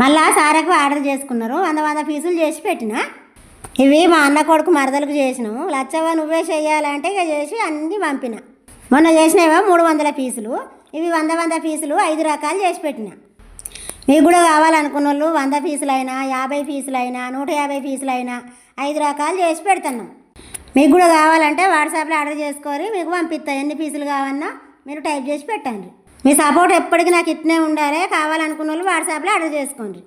మళ్ళా సారకు ఆర్డర్ చేసుకున్నారు వంద వంద పీసులు చేసి పెట్టిన. ఇవి మా అన్న కొడుకు మరదలకు చేసినాము. లచ్చవ్వ నువ్వే చేయాలంటే ఇక చేసి అన్నీ పంపిన. మొన్న చేసినవే మూడు వందల పీసులు. ఇవి వంద వంద పీసులు ఐదు రకాలు చేసి పెట్టిన. మీకు కూడా కావాలనుకున్న వాళ్ళు వంద పీసులైనా యాభై పీసులైనా నూట యాభై పీసులైనా ఐదు రకాలు చేసి పెడుతున్నాం. మీకు కూడా కావాలంటే వాట్సాప్లో ఆర్డర్ చేసుకొని మీకు పంపిస్తాను ఎన్ని పీసులు కావన్నా మీరు టైప్ చేసి పెట్టండి. మీ సపోర్ట్ ఎప్పటికీ నాకు ఇట్నే ఉండాలి. కావాలనుకున్న వాళ్ళు వాట్సాప్లో ఆర్డర్ చేసుకోండి.